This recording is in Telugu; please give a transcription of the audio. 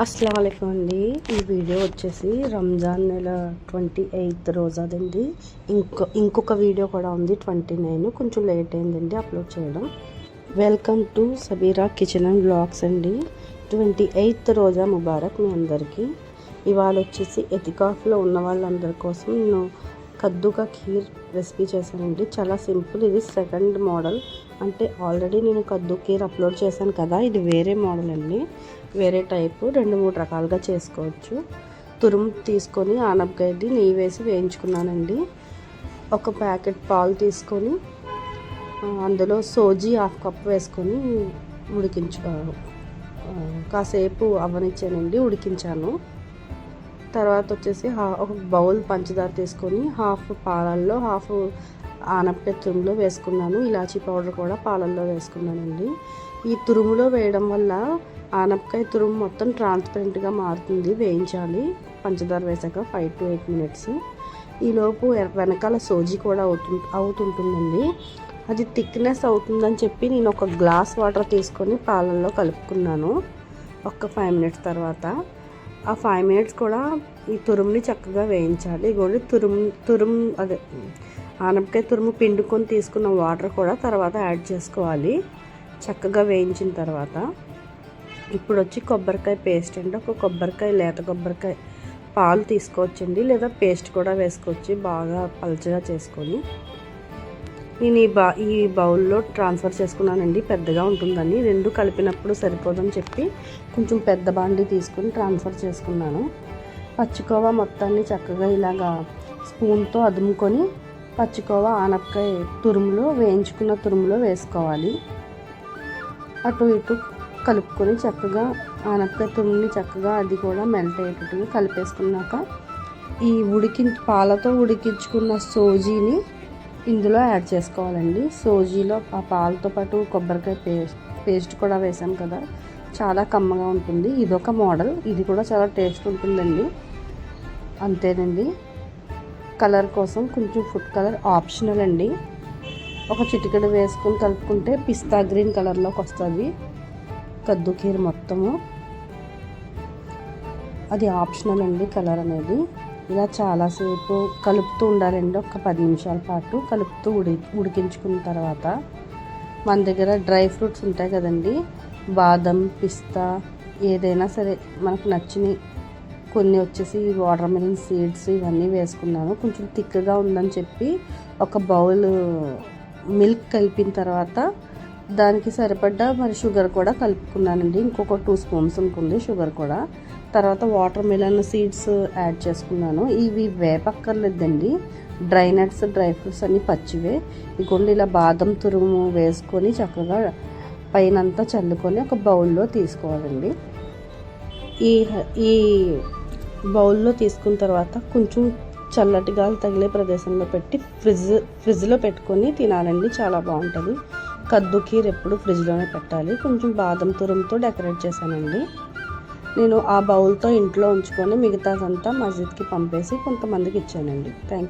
అస్సలం అండి. ఈ వీడియో వచ్చేసి రంజాన్ నెల ట్వంటీ ఎయిత్ రోజాదండి. ఇంకో ఇంకొక వీడియో కూడా ఉంది ట్వంటీ నైన్. కొంచెం లేట్ అయిందండి అప్లోడ్ చేయడం. Welcome to Sabira kitchen and blogs అండి. ట్వంటీ ఎయిత్ రోజా ముబారక్ మీ అందరికీ. ఇవాళ వచ్చేసి ఎతికాఫ్లో ఉన్న వాళ్ళందరి కోసం నేను కద్దుగా ఖీర్ రెసిపీ చేశానండి. చాలా సింపుల్. ఇది సెకండ్ మోడల్. అంటే ఆల్రెడీ నేను కద్దు ఖీర్ అప్లోడ్ చేశాను కదా. ఇది వేరే మోడల్ అండి. వేరే టైపు. రెండు మూడు రకాలుగా చేసుకోవచ్చు. తురుము తీసుకొని ఆనపకాయది నెయ్యి వేసి వేయించుకున్నానండి. ఒక ప్యాకెట్ పాలు తీసుకొని అందులో సోజీ హాఫ్ కప్ వేసుకొని ఉడికించు కాసేపు అవనిచ్చానండి. ఉడికించాను. తర్వాత వచ్చేసి ఒక బౌల్ పంచదార తీసుకొని హాఫ్ పాలల్లో హాఫ్ ఆనపకాయ తురుములో వేసుకున్నాను. ఇలాచీ పౌడర్ కూడా పాలల్లో వేసుకున్నానండి. ఈ తురుములో వేయడం వల్ల ఆనపకాయ తురుము మొత్తం ట్రాన్స్పరెంట్గా మారుతుంది. వేయించాలి. పంచదార వేసాక ఫైవ్ టు ఎయిట్ మినిట్స్. ఈలోపు వెనకాల సోజీ కూడా అవుతు అవుతుంటుందండి. అది థిక్నెస్ అవుతుందని చెప్పి నేను ఒక గ్లాస్ వాటర్ తీసుకొని పాలల్లో కలుపుకున్నాను. ఒక ఫైవ్ మినిట్స్ తర్వాత. ఆ ఫైవ్ మినిట్స్ కూడా ఈ తురుముని చక్కగా వేయించాలి. ఇగోండి తురుము తురుము అదే ఆనపకాయ తురుము పిండుకొని తీసుకున్న వాటర్ కూడా తర్వాత యాడ్ చేసుకోవాలి. చక్కగా వేయించిన తర్వాత ఇప్పుడు వచ్చి కొబ్బరికాయ పేస్ట్ అండి. ఒక కొబ్బరికాయ లేత కొబ్బరికాయ పాలు తీసుకోవచ్చండి. లేదా పేస్ట్ కూడా వేసుకోవచ్చు. బాగా పలచగా చేసుకొని. నేను ఈ బా ఈ బౌల్లో ట్రాన్స్ఫర్ చేసుకున్నానండి. పెద్దగా ఉంటుందని. రెండు కలిపినప్పుడు సరిపోదని చెప్పి కొంచెం పెద్ద బాండి తీసుకుని ట్రాన్స్ఫర్ చేసుకున్నాను. పచ్చికోవా మొత్తాన్ని చక్కగా ఇలాగా స్పూన్తో అదుముకొని పచ్చికోవా ఆనపకాయ తురుములో వేయించుకున్న తురుములో వేసుకోవాలి. అటు ఇటు కలుపుకొని చక్కగా ఆనపకాయ తురుముని చక్కగా అది కూడా మెల్ట్ అయ్యేటట్టుగా కలిపేసుకున్నాక ఈ ఉడికి పాలతో ఉడికించుకున్న సోజీని ఇందులో యాడ్ చేసుకోవాలండి. సోజీలో ఆ పాలతో పాటు కొబ్బరికాయ పేస్ట్ పేస్ట్ కూడా వేసాం కదా. చాలా కమ్మగా ఉంటుంది. ఇదొక మోడల్. ఇది కూడా చాలా టేస్ట్ ఉంటుందండి. అంతేనండి. కలర్ కోసం కొంచెం ఫుడ్ కలర్ ఆప్షనల్ అండి. ఒక చిటికెడు వేసుకొని కలుపుకుంటే పిస్తా గ్రీన్ కలర్లోకి వస్తుంది. కద్దు కీర మొత్తము. అది ఆప్షనల్ అండి కలర్ అనేది. ఇలా చాలాసేపు కలుపుతూ ఉండాలండి. ఒక పది నిమిషాల పాటు కలుపుతూ ఉడి ఉడికించుకున్న తర్వాత మన దగ్గర డ్రై ఫ్రూట్స్ ఉంటాయి కదండి. బాదం పిస్తా ఏదైనా సరే మనకు నచ్చినవి కొన్ని వచ్చేసి వాటర్ మిలన్ సీడ్స్ ఇవన్నీ వేసుకున్నాను. కొంచెం థిక్గా ఉందని చెప్పి ఒక బౌల్ మిల్క్ కలిపిన తర్వాత దానికి సరిపడ్డ మరి షుగర్ కూడా కలుపుకున్నానండి. ఇంకొక టూ స్పూన్స్ ఉంటుంది షుగర్ కూడా. తర్వాత వాటర్ మిలన్ సీడ్స్ యాడ్ చేసుకున్నాను. ఇవి వేపక్కర్లేదండి. డ్రై నట్స్ డ్రై ఫ్రూట్స్ అన్నీ పచ్చివే. ఇగోండి ఇలా బాదం తురుము వేసుకొని చక్కగా పైనంతా చల్లుకొని ఒక బౌల్లో తీసుకోవాలండి. ఈ ఈ బౌల్లో తీసుకున్న తర్వాత కొంచెం చల్లటి గాలి తగిలే ప్రదేశంలో పెట్టి ఫ్రిడ్జ్ ఫ్రిడ్జ్లో పెట్టుకొని తినాలండి. చాలా బాగుంటుంది. కద్దుకీర్ ఎప్పుడు ఫ్రిడ్జ్లోనే పెట్టాలి. కొంచెం బాదం తురంతో డెకరేట్ చేశానండి. నేను ఆ బౌల్తో ఇంట్లో ఉంచుకొని మిగతాదంతా మస్జిద్కి పంపేసి కొంతమందికి ఇచ్చానండి. Thank you